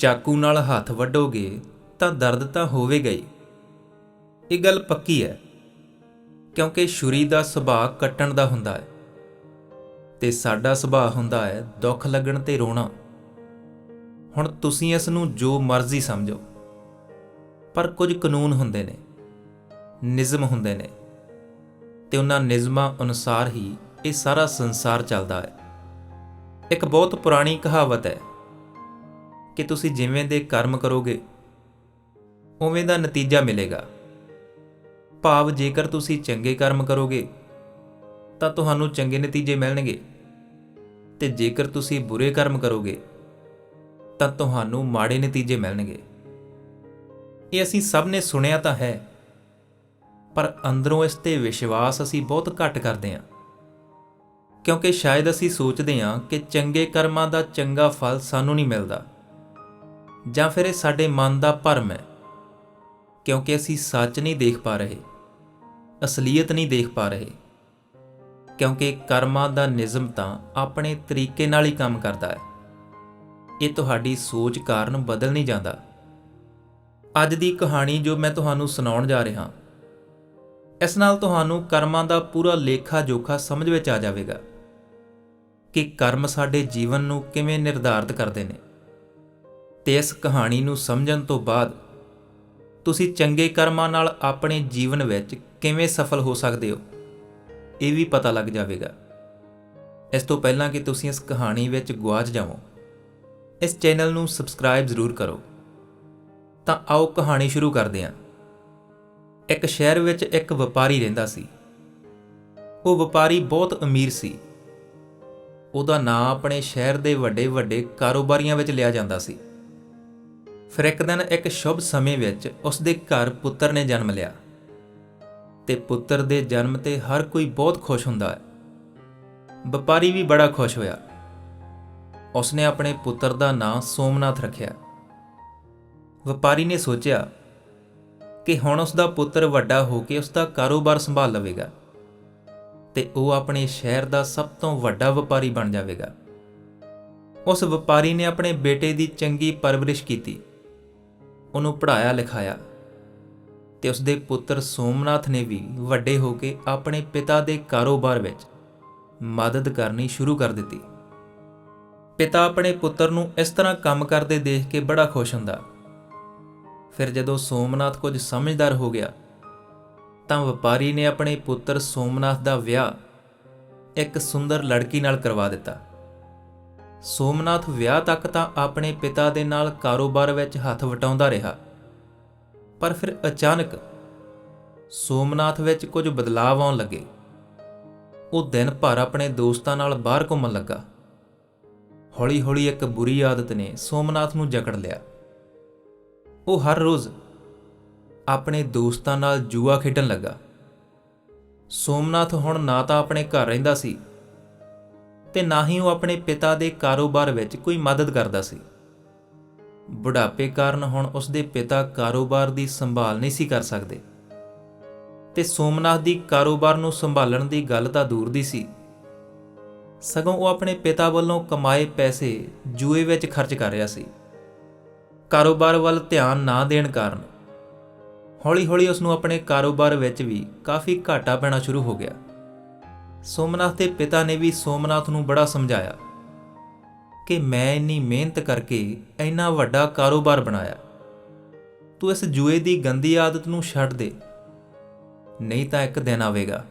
ਚਾਕੂ ਨਾਲ ਹੱਥ ਵੱਢੋਗੇ ਤਾਂ ਦਰਦ ਤਾਂ ਹੋਵੇਗਾ ਹੀ ਇਹ ਗੱਲ ਪੱਕੀ ਹੈ, ਕਿਉਂਕਿ ਛੁਰੀ ਦਾ ਸੁਭਾਅ ਕੱਟਣ ਦਾ ਹੁੰਦਾ ਹੈ ਤੇ ਸਾਡਾ ਸੁਭਾਅ ਹੁੰਦਾ ਹੈ ਦੁੱਖ ਲੱਗਣ ਤੇ ਰੋਣਾ। ਹੁਣ ਤੁਸੀਂ ਇਸ ਨੂੰ ਜੋ ਮਰਜ਼ੀ ਸਮਝੋ, ਪਰ ਕੁਝ ਕਾਨੂੰਨ ਹੁੰਦੇ ਨੇ ਨਿਯਮ ਹੁੰਦੇ ਨੇ ਤੇ ਉਹਨਾਂ ਨਿਯਮਾਂ ਅਨੁਸਾਰ ਹੀ ਇਹ ਸਾਰਾ ਸੰਸਾਰ ਚੱਲਦਾ ਹੈ। ਇੱਕ ਬਹੁਤ ਪੁਰਾਣੀ ਕਹਾਵਤ ਹੈ ਕਿ ਤੁਸੀਂ ਜਿਵੇਂ ਦੇ ਕਰਮ ਕਰੋਗੇ, ਉਵੇਂ ਦਾ ਨਤੀਜਾ ਮਿਲੇਗਾ। ਭਾਵ ਜੇਕਰ ਤੁਸੀਂ ਚੰਗੇ ਕਰਮ ਕਰੋਗੇ, ਤਾਂ ਤੁਹਾਨੂੰ ਚੰਗੇ ਨਤੀਜੇ ਮਿਲਣਗੇ। ਤੇ ਜੇਕਰ ਤੁਸੀਂ ਬੁਰੇ ਕਰਮ ਕਰੋਗੇ, ਤਾਂ ਤੁਹਾਨੂੰ ਮਾੜੇ ਨਤੀਜੇ ਮਿਲਣਗੇ। ਇਹ ਅਸੀਂ ਸਭ ਨੇ ਸੁਣਿਆ ਤਾਂ ਹੈ, ਪਰ ਅੰਦਰੋਂ ਇਸ ਤੇ ਵਿਸ਼ਵਾਸ ਅਸੀਂ ਬਹੁਤ ਘੱਟ ਕਰਦੇ ਹਾਂ। ਕਿਉਂਕਿ ਸ਼ਾਇਦ ਅਸੀਂ ਸੋਚਦੇ ਹਾਂ ਕਿ ਚੰਗੇ ਕਰਮਾਂ ਦਾ ਚੰਗਾ ਫਲ ਸਾਨੂੰ ਨਹੀਂ ਮਿਲਦਾ। ਜਾਂ ਫਿਰ ਇਹ ਸਾਡੇ ਮਨ ਦਾ ਭਰਮ ਹੈ, ਕਿਉਂਕਿ ਅਸੀਂ ਸੱਚ ਨਹੀਂ ਦੇਖ ਪਾ ਰਹੇ, ਅਸਲੀਅਤ ਨਹੀਂ ਦੇਖ ਪਾ ਰਹੇ, ਕਿਉਂਕਿ ਕਰਮਾਂ ਦਾ ਨਿਯਮ ਤਾਂ ਆਪਣੇ ਤਰੀਕੇ ਨਾਲ ਹੀ ਕੰਮ ਕਰਦਾ ਹੈ। ਇਹ ਤੁਹਾਡੀ ਸੋਚ ਕਾਰਨ ਬਦਲ ਨਹੀਂ ਜਾਂਦਾ। ਅੱਜ ਦੀ ਕਹਾਣੀ ਜੋ ਮੈਂ ਤੁਹਾਨੂੰ ਸੁਣਾਉਣ ਜਾ ਰਿਹਾ, ਇਸ ਨਾਲ ਤੁਹਾਨੂੰ ਕਰਮਾਂ ਦਾ ਪੂਰਾ ਲੇਖਾ ਜੋਖਾ ਸਮਝ ਵਿੱਚ ਆ ਜਾਵੇਗਾ ਕਿ ਕਰਮ ਸਾਡੇ ਜੀਵਨ ਨੂੰ ਕਿਵੇਂ ਨਿਰਧਾਰਤ ਕਰਦੇ ਨੇ। ਤੇ ਇਸ ਕਹਾਣੀ ਨੂੰ ਸਮਝਣ ਤੋਂ ਬਾਅਦ ਤੁਸੀਂ ਚੰਗੇ ਕਰਮਾਂ ਨਾਲ ਆਪਣੇ ਜੀਵਨ ਵਿੱਚ ਕਿਵੇਂ ਸਫਲ ਹੋ ਸਕਦੇ ਹੋ, ਇਹ ਵੀ ਪਤਾ ਲੱਗ ਜਾਵੇਗਾ। ਇਸ ਤੋਂ ਪਹਿਲਾਂ ਕਿ ਤੁਸੀਂ ਇਸ ਕਹਾਣੀ ਵਿੱਚ ਗਵਾਚ ਜਾਵੋ, ਇਸ ਚੈਨਲ ਨੂੰ ਸਬਸਕ੍ਰਾਈਬ ਜ਼ਰੂਰ ਕਰੋ। ਤਾਂ ਆਓ ਕਹਾਣੀ ਸ਼ੁਰੂ ਕਰਦੇ ਹਾਂ। ਇੱਕ ਸ਼ਹਿਰ ਵਿੱਚ ਇੱਕ ਵਪਾਰੀ ਰਹਿੰਦਾ ਸੀ। ਉਹ ਵਪਾਰੀ ਬਹੁਤ ਅਮੀਰ ਸੀ। ਉਹਦਾ ਨਾਂ ਆਪਣੇ ਸ਼ਹਿਰ ਦੇ ਵੱਡੇ ਵੱਡੇ ਕਾਰੋਬਾਰੀਆਂ ਵਿੱਚ ਲਿਆ ਜਾਂਦਾ ਸੀ। ਫਿਰ ਇੱਕ ਦਿਨ ਇੱਕ ਸ਼ੁਭ ਸਮੇਂ ਵਿੱਚ ਉਸ ਦੇ ਘਰ ਪੁੱਤਰ ਨੇ ਜਨਮ ਲਿਆ। ਤੇ ਪੁੱਤਰ ਦੇ ਜਨਮ ਤੇ ਹਰ ਕੋਈ ਬਹੁਤ ਖੁਸ਼ ਹੁੰਦਾ ਹੈ। ਵਪਾਰੀ ਵੀ ਬੜਾ ਖੁਸ਼ ਹੋਇਆ। ਉਸਨੇ ਆਪਣੇ ਪੁੱਤਰ ਦਾ ਨਾਂ ਸੋਮਨਾਥ ਰੱਖਿਆ। ਵਪਾਰੀ ਨੇ ਸੋਚਿਆ ਕਿ ਹੁਣ ਉਸ ਦਾ ਪੁੱਤਰ ਵੱਡਾ ਹੋ ਕੇ ਉਸ ਦਾ ਕਾਰੋਬਾਰ ਸੰਭਾਲ ਲਵੇਗਾ ਤੇ ਉਹ ਆਪਣੇ ਸ਼ਹਿਰ ਦਾ ਸਭ ਤੋਂ ਵੱਡਾ ਵਪਾਰੀ ਬਣ ਜਾਵੇਗਾ। ਉਸ ਵਪਾਰੀ ਨੇ ਆਪਣੇ ਬੇਟੇ ਦੀ ਚੰਗੀ ਪਰਵਰਿਸ਼ ਕੀਤੀ। ਉਹਨੂੰ ਪੜ੍ਹਾਇਆ ਲਿਖਾਇਆ ਤੇ ਉਸਦੇ ਪੁੱਤਰ ਸੋਮਨਾਥ ਨੇ ਵੀ ਵੱਡੇ ਹੋ ਕੇ ਆਪਣੇ ਪਿਤਾ ਦੇ ਕਾਰੋਬਾਰ ਵਿੱਚ ਮਦਦ ਕਰਨੀ ਸ਼ੁਰੂ ਕਰ ਦਿੱਤੀ। ਪਿਤਾ ਆਪਣੇ ਪੁੱਤਰ ਨੂੰ ਇਸ ਤਰ੍ਹਾਂ ਕੰਮ ਕਰਦੇ ਦੇਖ ਕੇ ਬੜਾ ਖੁਸ਼ ਹੁੰਦਾ। ਫਿਰ ਜਦੋਂ ਸੋਮਨਾਥ ਕੁਝ ਸਮਝਦਾਰ ਹੋ ਗਿਆ, ਤਾਂ ਵਪਾਰੀ ਨੇ ਆਪਣੇ ਪੁੱਤਰ ਸੋਮਨਾਥ ਦਾ ਵਿਆਹ ਇੱਕ ਸੁੰਦਰ ਲੜਕੀ ਨਾਲ ਕਰਵਾ ਦਿੱਤਾ। ਸੋਮਨਾਥ ਵਿਆਹ ਤੱਕ ਤਾਂ ਆਪਣੇ ਪਿਤਾ ਦੇ ਨਾਲ ਕਾਰੋਬਾਰ ਵਿੱਚ ਹੱਥ ਵਟਾਉਂਦਾ ਰਿਹਾ। ਪਰ ਫਿਰ ਅਚਾਨਕ ਸੋਮਨਾਥ ਵਿੱਚ ਕੁਝ ਬਦਲਾਅ ਆਉਣ ਲੱਗੇ। ਉਹ ਦਿਨ ਭਰ ਆਪਣੇ ਦੋਸਤਾਂ ਨਾਲ ਬਾਹਰ ਘੁੰਮਣ ਲੱਗਾ। ਹੌਲੀ-ਹੌਲੀ ਇੱਕ ਬੁਰੀ ਆਦਤ ਨੇ ਸੋਮਨਾਥ ਨੂੰ ਜਕੜ ਲਿਆ। ਉਹ ਹਰ ਰੋਜ਼ ਆਪਣੇ ਦੋਸਤਾਂ ਨਾਲ ਜੂਆ ਖੇਡਣ ਲੱਗਾ। ਸੋਮਨਾਥ ਹੁਣ ਨਾ ਤਾਂ ਆਪਣੇ ਘਰ ਰਹਿੰਦਾ ਸੀ ਤੇ ਨਾ ਹੀ ਉਹ ਆਪਣੇ ਪਿਤਾ ਦੇ ਕਾਰੋਬਾਰ ਵਿੱਚ ਕੋਈ ਮਦਦ ਕਰਦਾ ਸੀ। ਬੁਢਾਪੇ ਕਾਰਨ ਹੁਣ ਉਸ ਦੇ ਪਿਤਾ ਕਾਰੋਬਾਰ ਦੀ ਸੰਭਾਲ ਨਹੀਂ ਸੀ ਕਰ ਸਕਦੇ। ਤੇ ਸੋਮਨਾਥ ਦੀ ਕਾਰੋਬਾਰ ਨੂੰ ਸੰਭਾਲਣ ਦੀ ਗੱਲ ਤਾਂ ਦੂਰ ਦੀ ਸੀ। ਸਗੋਂ ਉਹ ਆਪਣੇ ਪਿਤਾ ਵੱਲੋਂ ਕਮਾਏ ਪੈਸੇ ਜੂਏ ਵਿੱਚ ਖਰਚ ਕਰ ਰਿਹਾ ਸੀ। ਕਾਰੋਬਾਰ ਵੱਲ ਧਿਆਨ ਨਾ ਦੇਣ ਕਾਰਨ ਹੌਲੀ-ਹੌਲੀ ਉਸ ਨੂੰ ਆਪਣੇ ਕਾਰੋਬਾਰ ਵਿੱਚ ਵੀ ਕਾਫੀ ਘਾਟਾ ਪੈਣਾ ਸ਼ੁਰੂ ਹੋ ਗਿਆ। ਸੋਮਨਾਥ ਦੇ ਪਿਤਾ ਨੇ ਵੀ ਸੋਮਨਾਥ ਨੂੰ ਬੜਾ ਸਮਝਾਇਆ ਕਿ ਮੈਂ ਇੰਨੀ ਮਿਹਨਤ ਕਰਕੇ ਇੰਨਾ ਵੱਡਾ ਕਾਰੋਬਾਰ ਬਣਾਇਆ। ਤੂੰ ਇਸ ਜੂਏ ਦੀ ਗੰਦੀ ਆਦਤ ਨੂੰ ਛੱਡ ਦੇ। ਨਹੀਂ ਤਾਂ ਇੱਕ ਦਿਨ ਆਵੇਗਾ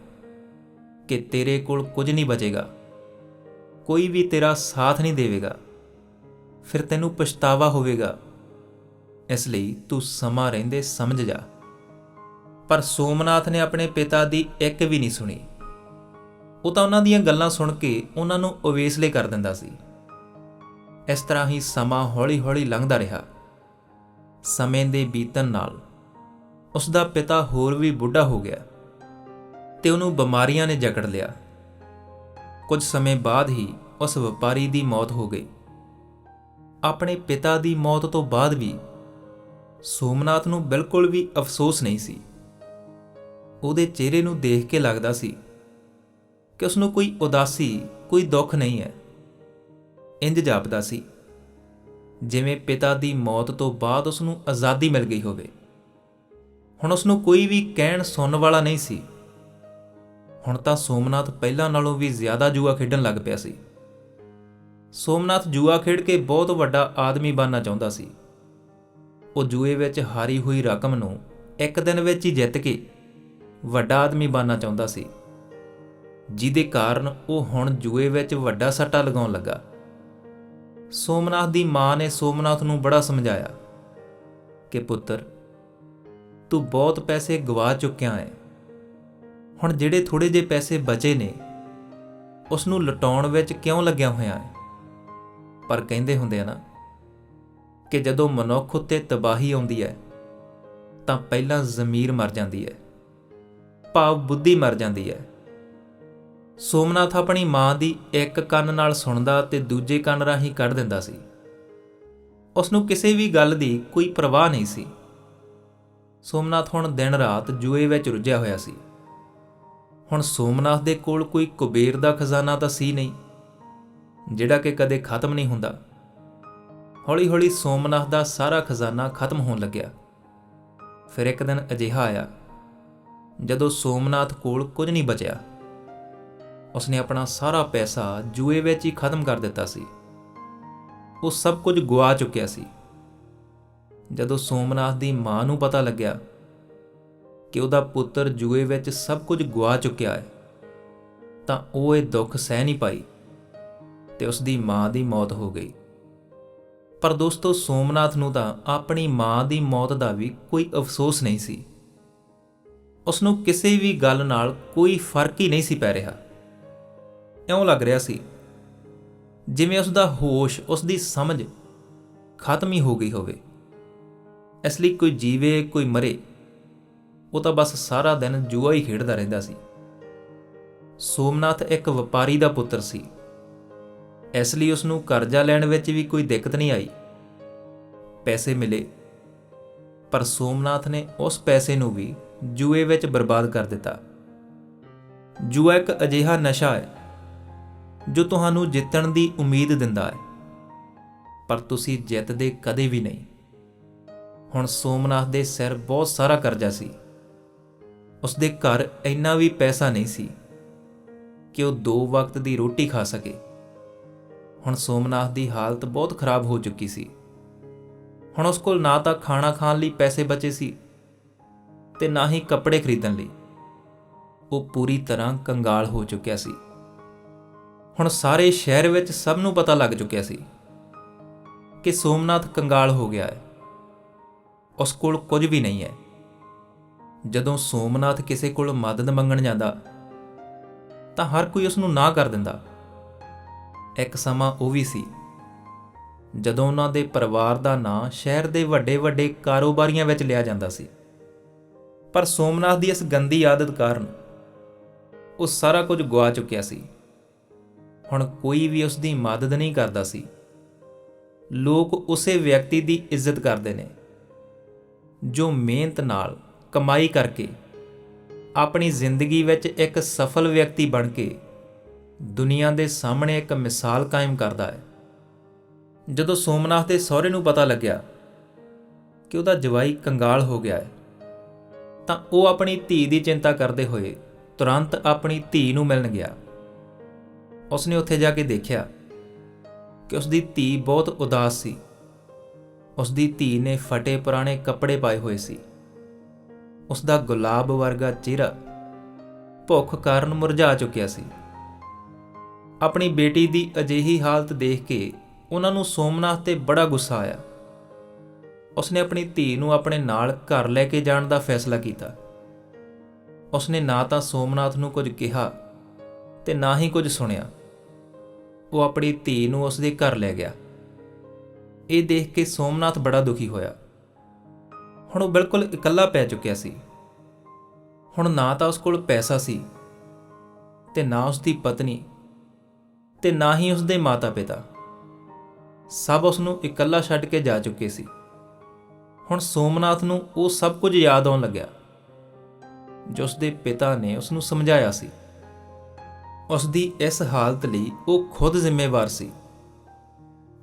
ਕਿ ਤੇਰੇ ਕੋਲ ਕੁਝ ਨਹੀਂ ਬਚੇਗਾ। ਕੋਈ ਵੀ ਤੇਰਾ ਸਾਥ ਨਹੀਂ ਦੇਵੇਗਾ। ਫਿਰ ਤੈਨੂੰ ਪਛਤਾਵਾ ਹੋਵੇਗਾ। ਇਸ ਲਈ ਤੂੰ ਸਮਾਂ ਰਹਿੰਦੇ ਸਮਝ ਜਾ। ਪਰ ਸੋਮਨਾਥ ਨੇ ਆਪਣੇ ਪਿਤਾ ਦੀ ਇੱਕ ਵੀ ਨਹੀਂ ਸੁਣੀ। ਉਹ ਤਾਂ ਉਹਨਾਂ ਦੀਆਂ ਗੱਲਾਂ ਸੁਣ ਕੇ ਉਹਨਾਂ ਨੂੰ ਅਵੇਸਲੇ ਕਰ ਦਿੰਦਾ ਸੀ। ਇਸ ਤਰ੍ਹਾਂ ਹੀ ਸਮਾਂ ਹੌਲੀ-ਹੌਲੀ ਲੰਘਦਾ ਰਿਹਾ। ਸਮੇਂ ਦੇ ਬੀਤਣ ਨਾਲ ਉਸ ਦਾ ਪਿਤਾ ਹੋਰ ਵੀ ਬੁੱਢਾ ਹੋ ਗਿਆ ਤੇ ਉਹਨੂੰ ਬਿਮਾਰੀਆਂ ਨੇ ਜਕੜ ਲਿਆ। ਕੁਝ ਸਮੇਂ ਬਾਅਦ ਹੀ ਉਸ ਵਪਾਰੀ ਦੀ ਮੌਤ ਹੋ ਗਈ। ਆਪਣੇ ਪਿਤਾ ਦੀ ਮੌਤ ਤੋਂ ਬਾਅਦ ਵੀ ਸੋਮਨਾਥ ਨੂੰ ਬਿਲਕੁਲ ਵੀ ਅਫਸੋਸ ਨਹੀਂ ਸੀ। ਉਹਦੇ ਚਿਹਰੇ ਨੂੰ ਦੇਖ ਕੇ ਲੱਗਦਾ ਸੀ ਕਿ ਉਸ ਨੂੰ ਕੋਈ ਉਦਾਸੀ, ਕੋਈ ਦੁੱਖ ਨਹੀਂ ਹੈ। ਇੰਜ ਜਾਪਦਾ ਸੀ, ਜਿਵੇਂ ਪਿਤਾ ਦੀ ਮੌਤ ਤੋਂ ਬਾਅਦ ਉਸ ਨੂੰ ਆਜ਼ਾਦੀ ਮਿਲ ਗਈ ਹੋਵੇ। ਹੁਣ ਉਸ ਨੂੰ ਕੋਈ ਵੀ ਕਹਿਣ ਸੁਣਨ ਵਾਲਾ ਨਹੀਂ ਸੀ। ਹੁਣ ਤਾਂ ਸੋਮਨਾਥ ਪਹਿਲਾਂ ਨਾਲੋਂ ਵੀ ਜ਼ਿਆਦਾ ਜੂਆ ਖੇਡਣ ਲੱਗ ਪਿਆ ਸੀ। ਸੋਮਨਾਥ ਜੂਆ ਖੇਡ ਕੇ ਬਹੁਤ ਵੱਡਾ ਆਦਮੀ ਬਣਨਾ ਚਾਹੁੰਦਾ ਸੀ। ਉਹ ਜੂਏ ਵਿੱਚ ਹਾਰੀ ਹੋਈ ਰਕਮ ਨੂੰ ਇੱਕ ਦਿਨ ਵਿੱਚ ਹੀ ਜਿੱਤ ਕੇ ਵੱਡਾ ਆਦਮੀ ਬਣਨਾ ਚਾਹੁੰਦਾ ਸੀ। ਜਿਹਦੇ ਕਾਰਨ ਉਹ ਹੁਣ ਜੂਏ ਵਿੱਚ ਵੱਡਾ ਸੱਟਾ ਲਗਾਉਣ ਲੱਗਾ। ਸੋਮਨਾਥ ਦੀ ਮਾਂ ਨੇ ਸੋਮਨਾਥ ਨੂੰ ਬੜਾ ਸਮਝਾਇਆ ਕਿ ਪੁੱਤਰ, ਤੂੰ ਬਹੁਤ ਪੈਸੇ ਗਵਾ ਚੁੱਕਿਆ ਹੈ। ਹੁਣ ਜਿਹੜੇ ਥੋੜੇ ਜਿਹੇ ਪੈਸੇ ਬਚੇ ਨੇ ਉਸ ਨੂੰ ਲਟਾਉਣ ਵਿੱਚ ਕਿਉਂ ਲੱਗਿਆ ਹੋਇਆ ਹੈ? ਪਰ ਕਹਿੰਦੇ ਹੁੰਦੇ ਆ ਨਾ ਕਿ ਜਦੋਂ ਮਨੁੱਖ ਉੱਤੇ ਤਬਾਹੀ ਆਉਂਦੀ ਹੈ, ਤਾਂ ਪਹਿਲਾਂ ਜ਼ਮੀਰ ਮਰ ਜਾਂਦੀ ਹੈ, ਭਾਵ ਬੁੱਧੀ ਮਰ ਜਾਂਦੀ ਹੈ। ਸੋਮਨਾਥ ਆਪਣੀ ਮਾਂ ਦੀ ਇੱਕ ਕੰਨ ਨਾਲ ਸੁਣਦਾ ਤੇ ਦੂਜੇ ਕੰਨ ਰਾਹੀਂ ਕੱਢ ਦਿੰਦਾ ਸੀ। ਉਸ ਨੂੰ ਕਿਸੇ ਵੀ ਗੱਲ ਦੀ ਕੋਈ ਪਰਵਾਹ ਨਹੀਂ ਸੀ। ਸੋਮਨਾਥ ਹੁਣ ਦਿਨ ਰਾਤ ਜੂਏ ਵਿੱਚ ਰੁੱਝਿਆ ਹੋਇਆ ਸੀ। ਹੁਣ ਸੋਮਨਾਥ ਦੇ ਕੋਲ ਕੋਈ ਕੁਬੇਰ ਦਾ ਖਜ਼ਾਨਾ ਤਾਂ ਸੀ ਨਹੀਂ, ਜਿਹੜਾ ਕਿ ਕਦੇ ਖਤਮ ਨਹੀਂ ਹੁੰਦਾ। ਹੌਲੀ-ਹੌਲੀ ਸੋਮਨਾਥ ਦਾ ਸਾਰਾ ਖਜ਼ਾਨਾ ਖਤਮ ਹੋਣ ਲੱਗਿਆ। ਫਿਰ ਇੱਕ ਦਿਨ ਅਜਿਹਾ ਆਇਆ, ਜਦੋਂ ਸੋਮਨਾਥ ਕੋਲ ਕੁਝ ਨਹੀਂ ਬਚਿਆ। ਉਸਨੇ ਆਪਣਾ ਸਾਰਾ ਪੈਸਾ ਜੂਏ ਵਿੱਚ ਹੀ ਖਤਮ ਕਰ ਦਿੱਤਾ ਸੀ। ਉਹ ਸਭ ਕੁਝ ਗਵਾ ਚੁੱਕਿਆ ਸੀ। ਜਦੋਂ ਸੋਮਨਾਥ ਦੀ ਮਾਂ ਨੂੰ ਪਤਾ ਲੱਗਿਆ ਕਿ ਉਹਦਾ ਪੁੱਤਰ ਜੂਏ ਵਿੱਚ ਸਭ ਕੁਝ ਗਵਾ ਚੁੱਕਿਆ ਹੈ, ਤਾਂ ਉਹ ਇਹ ਦੁੱਖ ਸਹਿ ਨਹੀਂ ਪਾਈ ਤੇ ਉਸ ਦੀ ਮਾਂ ਦੀ ਮੌਤ ਹੋ ਗਈ। ਪਰ ਦੋਸਤੋ, ਸੋਮਨਾਥ ਨੂੰ ਤਾਂ ਆਪਣੀ ਮਾਂ ਦੀ ਮੌਤ ਦਾ ਵੀ ਕੋਈ ਅਫਸੋਸ ਨਹੀਂ ਸੀ। ਉਸ ਨੂੰ ਕਿਸੇ ਵੀ ਗੱਲ ਨਾਲ ਕੋਈ ਫ਼ਰਕ ਹੀ ਨਹੀਂ ਸੀ ਪੈ ਰਿਹਾ। ਇਉਂ ਲੱਗ ਰਿਹਾ ਸੀ ਜਿਵੇਂ ਉਸ ਦਾ ਹੋਸ਼ ਉਸ ਦੀ ਸਮਝ ਖਤਮ ਹੀ ਹੋ ਗਈ ਹੋਵੇ। ਇਸ ਲਈ ਕੋਈ ਜੀਵੇ, ਕੋਈ ਮਰੇ, ਉਹ ਤਾਂ ਬਸ ਸਾਰਾ ਦਿਨ ਜੂਆ ਹੀ ਖੇਡਦਾ ਰਹਿੰਦਾ ਸੀ। ਸੋਮਨਾਥ ਇੱਕ ਵਪਾਰੀ ਦਾ ਪੁੱਤਰ ਸੀ। ਇਸ ਲਈ ਉਸ ਨੂੰ ਕਰਜ਼ਾ ਲੈਣ ਵਿੱਚ ਵੀ ਕੋਈ ਦਿੱਕਤ ਨਹੀਂ ਆਈ। ਪੈਸੇ ਮਿਲੇ, ਪਰ ਸੋਮਨਾਥ ਨੇ ਉਸ ਪੈਸੇ ਨੂੰ ਵੀ ਜੂਏ ਵਿੱਚ ਬਰਬਾਦ ਕਰ ਦਿੱਤਾ। ਜੂਆ ਇੱਕ ਅਜਿਹਾ ਨਸ਼ਾ ਹੈ ਜੋ ਤੁਹਾਨੂੰ ਜਿੱਤਣ ਦੀ ਉਮੀਦ ਦਿੰਦਾ ਹੈ। ਪਰ ਤੁਸੀਂ ਜਿੱਤਦੇ ਕਦੇ ਵੀ ਨਹੀਂ। ਹੁਣ ਸੋਮਨਾਥ ਦੇ ਸਿਰ ਬਹੁਤ ਸਾਰਾ ਕਰਜ਼ਾ ਸੀ। ਉਸ ਦੇ ਘਰ ਇੰਨਾ ਵੀ ਪੈਸਾ ਨਹੀਂ ਸੀ ਕਿ ਉਹ ਦੋ ਵਕਤ ਦੀ ਰੋਟੀ ਖਾ ਸਕੇ। ਹੁਣ ਸੋਮਨਾਥ ਦੀ ਹਾਲਤ ਬਹੁਤ ਖਰਾਬ ਹੋ ਚੁੱਕੀ ਸੀ। ਹੁਣ ਉਸ ਕੋਲ ਨਾ ਤਾਂ ਖਾਣਾ ਖਾਣ ਲਈ ਪੈਸੇ ਬਚੇ ਸੀ ਤੇ ਨਾ ਹੀ ਕੱਪੜੇ ਖਰੀਦਣ ਲਈ। ਉਹ ਪੂਰੀ ਤਰ੍ਹਾਂ ਕੰਗਾਲ ਹੋ ਚੁੱਕਿਆ ਸੀ। ਹੁਣ ਸਾਰੇ ਸ਼ਹਿਰ ਵਿੱਚ ਸਭ ਨੂੰ ਪਤਾ ਲੱਗ ਚੁੱਕਿਆ ਸੀ ਕਿ ਸੋਮਨਾਥ ਕੰਗਾਲ ਹੋ ਗਿਆ ਹੈ। ਉਸ ਕੋਲ ਕੁਝ ਵੀ ਨਹੀਂ ਹੈ। ਜਦੋਂ ਸੋਮਨਾਥ ਕਿਸੇ ਕੋਲ ਮਦਦ ਮੰਗਣ ਜਾਂਦਾ, ਤਾਂ ਹਰ ਕੋਈ ਉਸ ਨੂੰ ਨਾ ਕਰ ਦਿੰਦਾ। ਇੱਕ ਸਮਾਂ ਉਹ ਵੀ ਸੀ, ਜਦੋਂ ਉਹਨਾਂ ਦੇ ਪਰਿਵਾਰ ਦਾ ਨਾਂ ਸ਼ਹਿਰ ਦੇ ਵੱਡੇ ਵੱਡੇ ਕਾਰੋਬਾਰੀਆਂ ਵਿੱਚ ਲਿਆ ਜਾਂਦਾ ਸੀ। ਪਰ ਸੋਮਨਾਥ ਦੀ ਇਸ ਗੰਦੀ ਆਦਤ ਕਾਰਨ ਉਹ ਸਾਰਾ ਕੁਝ ਗਵਾ ਚੁੱਕਿਆ ਸੀ। ਹੁਣ ਕੋਈ ਵੀ ਉਸ ਦੀ ਮਦਦ ਨਹੀਂ ਕਰਦਾ ਸੀ। ਲੋਕ ਉਸੇ ਵਿਅਕਤੀ ਦੀ ਇੱਜ਼ਤ ਕਰਦੇ ਨੇ, ਜੋ ਮਿਹਨਤ ਨਾਲ ਕਮਾਈ ਕਰਕੇ ਆਪਣੀ ਜ਼ਿੰਦਗੀ ਵਿੱਚ ਇੱਕ ਸਫਲ ਵਿਅਕਤੀ ਬਣ ਕੇ ਦੁਨੀਆ ਦੇ ਸਾਹਮਣੇ ਇੱਕ ਮਿਸਾਲ ਕਾਇਮ ਕਰਦਾ ਹੈ। ਜਦੋਂ ਸੋਮਨਾਥ ਦੇ ਸਹੁਰੇ ਨੂੰ ਪਤਾ ਲੱਗਿਆ ਕਿ ਉਹਦਾ ਜਵਾਈ ਕੰਗਾਲ ਹੋ ਗਿਆ ਹੈ, ਤਾਂ ਉਹ ਆਪਣੀ ਧੀ ਦੀ ਚਿੰਤਾ ਕਰਦੇ ਹੋਏ ਤੁਰੰਤ ਆਪਣੀ ਧੀ ਨੂੰ ਮਿਲਣ ਗਿਆ। ਉਸਨੇ ਉੱਥੇ ਜਾ ਕੇ ਦੇਖਿਆ ਕਿ ਉਸਦੀ ਧੀ ਬਹੁਤ ਉਦਾਸ ਸੀ। ਉਸਦੀ ਧੀ ਨੇ ਫਟੇ ਪੁਰਾਣੇ ਕੱਪੜੇ ਪਾਏ ਹੋਏ ਸੀ। ਉਸਦਾ ਗੁਲਾਬ ਵਰਗਾ ਚਿਹਰਾ ਭੁੱਖ ਕਾਰਨ ਮੁਰਝਾ ਚੁੱਕਿਆ ਸੀ। ਆਪਣੀ ਬੇਟੀ ਦੀ ਅਜਿਹੀ ਹਾਲਤ ਦੇਖ ਕੇ ਉਹਨਾਂ ਨੂੰ ਸੋਮਨਾਥ ਤੇ ਬੜਾ ਗੁੱਸਾ ਆਇਆ। ਉਸਨੇ ਆਪਣੀ ਧੀ ਨੂੰ ਆਪਣੇ ਨਾਲ ਘਰ ਲੈ ਕੇ ਜਾਣ ਦਾ ਫੈਸਲਾ ਕੀਤਾ। ਉਸਨੇ ਨਾ ਤਾਂ ਸੋਮਨਾਥ ਨੂੰ ਕੁਝ ਕਿਹਾ ਤੇ ਨਾ ਹੀ ਕੁਝ ਸੁਣਿਆ। ਉਹ ਆਪਣੀ ਧੀ ਨੂੰ ਉਸਦੇ ਘਰ ਲੈ ਗਿਆ। ਇਹ ਦੇਖ ਕੇ ਸੋਮਨਾਥ ਬੜਾ ਦੁਖੀ ਹੋਇਆ। ਹੁਣ ਉਹ ਬਿਲਕੁਲ ਇਕੱਲਾ ਪੈ ਚੁੱਕਿਆ ਸੀ। ਹੁਣ ਨਾ ਤਾਂ ਉਸ ਕੋਲ ਪੈਸਾ ਸੀ ਤੇ ਨਾ ਉਸ ਦੀ ਪਤਨੀ ਤੇ ਨਾ ਹੀ ਉਸ ਦੇ ਮਾਤਾ-ਪਿਤਾ। ਸਭ ਉਸ ਨੂੰ ਇਕੱਲਾ ਛੱਡ ਕੇ ਜਾ ਚੁੱਕੇ ਸੀ। ਹੁਣ ਸੋਮਨਾਥ ਨੂੰ ਉਹ ਸਭ ਕੁਝ ਯਾਦ ਆਉਣ ਲੱਗਿਆ। ਜੋ ਉਸ ਦੇ ਪਿਤਾ ਨੇ ਉਸ ਨੂੰ ਸਮਝਾਇਆ ਸੀ। ਉਸ ਦੀ ਇਸ ਹਾਲਤ ਲਈ ਉਹ ਖੁਦ ਜ਼ਿੰਮੇਵਾਰ ਸੀ।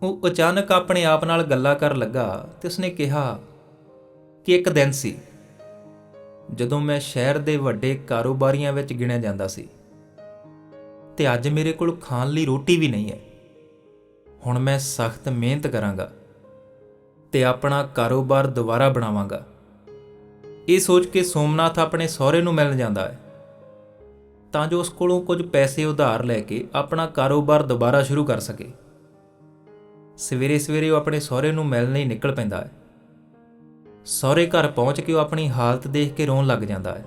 ਉਹ ਅਚਾਨਕ ਆਪਣੇ ਆਪ ਨਾਲ ਗੱਲਾਂ ਕਰਨ ਲੱਗਾ ਤੇ ਉਸਨੇ ਕਿਹਾ ਕਿ ਇੱਕ ਦਿਨ ਸੀ, ਜਦੋਂ ਮੈਂ ਸ਼ਹਿਰ ਦੇ ਵੱਡੇ ਕਾਰੋਬਾਰੀਆਂ ਵਿੱਚ ਗਿਣਿਆ ਜਾਂਦਾ ਸੀ ਤੇ ਅੱਜ ਮੇਰੇ ਕੋਲ ਖਾਣ ਲਈ ਰੋਟੀ ਵੀ ਨਹੀਂ ਹੈ। ਹੁਣ ਮੈਂ ਸਖਤ ਮਿਹਨਤ ਕਰਾਂਗਾ ਤੇ ਆਪਣਾ ਕਾਰੋਬਾਰ ਦੁਬਾਰਾ ਬਣਾਵਾਂਗਾ। ਇਹ ਸੋਚ ਕੇ ਸੋਮਨਾਥ ਆਪਣੇ ਸਹੁਰੇ ਨੂੰ ਮਿਲਣ ਜਾਂਦਾ ਹੈ। ਤਾਂ ਜੋ ਉਸ ਕੋਲੋਂ ਕੁਝ ਪੈਸੇ ਉਧਾਰ ਲੈ ਕੇ ਆਪਣਾ ਕਾਰੋਬਾਰ ਦੁਬਾਰਾ ਸ਼ੁਰੂ ਕਰ ਸਕੇ। ਸਵੇਰੇ ਸਵੇਰੇ ਉਹ ਆਪਣੇ ਸਹੁਰੇ ਨੂੰ ਮਿਲਣ ਲਈ ਨਿਕਲ ਪੈਂਦਾ ਹੈ। ਸਹੁਰੇ ਘਰ ਪਹੁੰਚ ਕੇ ਉਹ ਆਪਣੀ ਹਾਲਤ ਦੇਖ ਕੇ ਰੋਣ ਲੱਗ ਜਾਂਦਾ ਹੈ।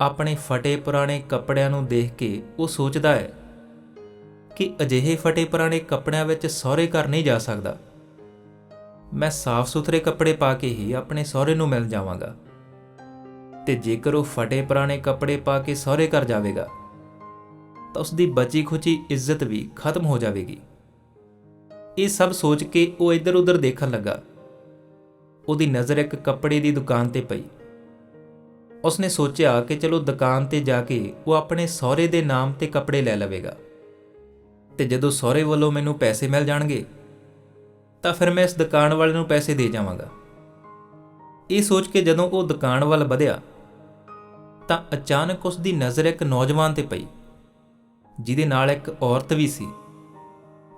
ਆਪਣੇ ਫਟੇ ਪੁਰਾਣੇ ਕੱਪੜਿਆਂ ਨੂੰ ਦੇਖ ਕੇ ਉਹ ਸੋਚਦਾ ਹੈ ਕਿ ਅਜਿਹੇ ਫਟੇ ਪੁਰਾਣੇ ਕੱਪੜਿਆਂ ਵਿੱਚ ਸਹੁਰੇ ਘਰ ਨਹੀਂ ਜਾ ਸਕਦਾ। ਮੈਂ ਸਾਫ਼ ਸੁਥਰੇ ਕੱਪੜੇ ਪਾ ਕੇ ਹੀ ਆਪਣੇ ਸਹੁਰੇ ਨੂੰ ਮਿਲ ਜਾਵਾਂਗਾ। ਤੇ ਜੇਕਰ ਉਹ ਫਟੇ ਪੁਰਾਣੇ ਕੱਪੜੇ ਪਾ ਕੇ ਸਹੁਰੇ ਘਰ ਜਾਵੇਗਾ, ਤਾਂ ਉਸ ਦੀ ਬਚੀ ਖੁਚੀ ਇੱਜ਼ਤ ਵੀ ਖਤਮ ਹੋ ਜਾਵੇਗੀ। ਇਹ ਸਭ ਸੋਚ ਕੇ ਉਹ ਇੱਧਰ-ਉੱਧਰ ਦੇਖਣ ਲੱਗਾ। ਉਹਦੀ ਨਜ਼ਰ ਇੱਕ ਕੱਪੜੇ ਦੀ ਦੁਕਾਨ ਤੇ ਪਈ। ਉਸਨੇ ਸੋਚਿਆ ਕਿ ਚਲੋ ਦੁਕਾਨ ਤੇ ਜਾ ਕੇ ਉਹ ਆਪਣੇ ਸਹੁਰੇ ਦੇ ਨਾਮ ਤੇ ਕੱਪੜੇ ਲੈ ਲਵੇਗਾ। ਤੇ ਜਦੋਂ ਸਹੁਰੇ ਵੱਲੋਂ ਮੈਨੂੰ ਪੈਸੇ ਮਿਲ ਜਾਣਗੇ, ਤਾਂ ਫਿਰ ਮੈਂ ਇਸ ਦੁਕਾਨ ਵਾਲੇ ਨੂੰ ਪੈਸੇ ਦੇ ਜਾਵਾਂਗਾ। ਇਹ ਸੋਚ ਕੇ ਜਦੋਂ ਉਹ ਦੁਕਾਨ ਵੱਲ ਵਧਿਆ ਤਾਂ ਅਚਾਨਕ ਉਸ ਦੀ ਨਜ਼ਰ ਇੱਕ ਨੌਜਵਾਨ ਤੇ ਪਈ, ਜਿਹਦੇ ਨਾਲ ਇੱਕ ਔਰਤ ਵੀ ਸੀ,